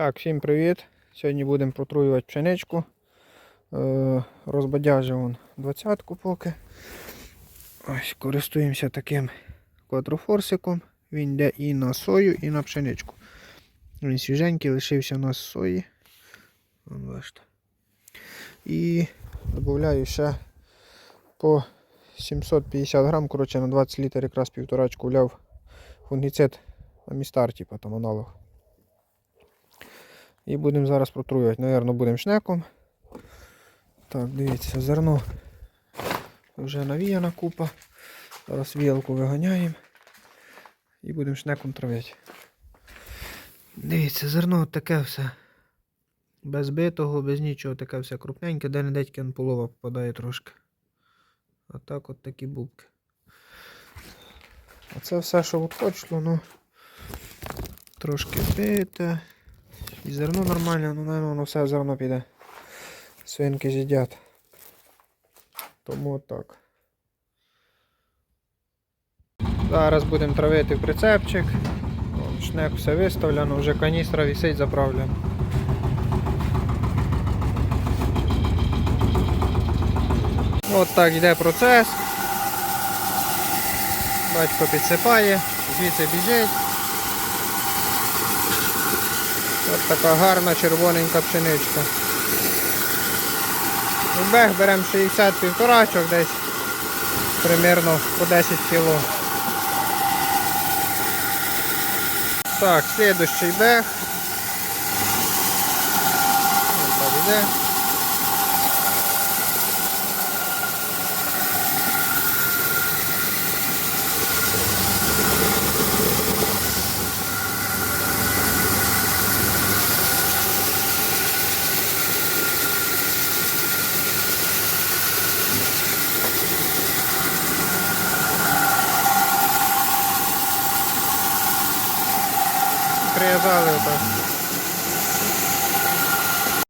Так, всім привіт. Сьогодні будемо протруювати пшеничку. Е, розбадяжив вон двадцятку поки. Ось, користуємося таким квадрофорсиком. Він йде і на сою, і на пшеничку. Він свіженький, лишився у нас сої. І додаю ще по 750 грам, коротше, на 20 літрів якраз півторачку вляв фунгіцид Амістар, типу там аналог. І будемо зараз протруювати. Навірно, будемо шнеком. Так, дивіться, зерно вже навіяна купа. Зараз віялку виганяємо і будемо шнеком травити. Дивіться, зерно таке все. Без битого, без нічого, таке все крупненьке, де не дядьки полова попадає трошки. А так от такі бубки. А це все, що відходило, ну трошки бите. І зерно нормальне, ну, наверное, воно все зерно піде. Свинки з'їдять. Тому так. Зараз будемо травити прицепчик. Шнек все виставлено, вже каністра висить заправлена. От так йде процес. Батько підсипає, звідси біжить. Ось така гарна червоненька пшеничка. В беремо 60 півторачок десь примерно по 10 кг. Так, слідущий бег. Ось так іде. Прив'язали отак.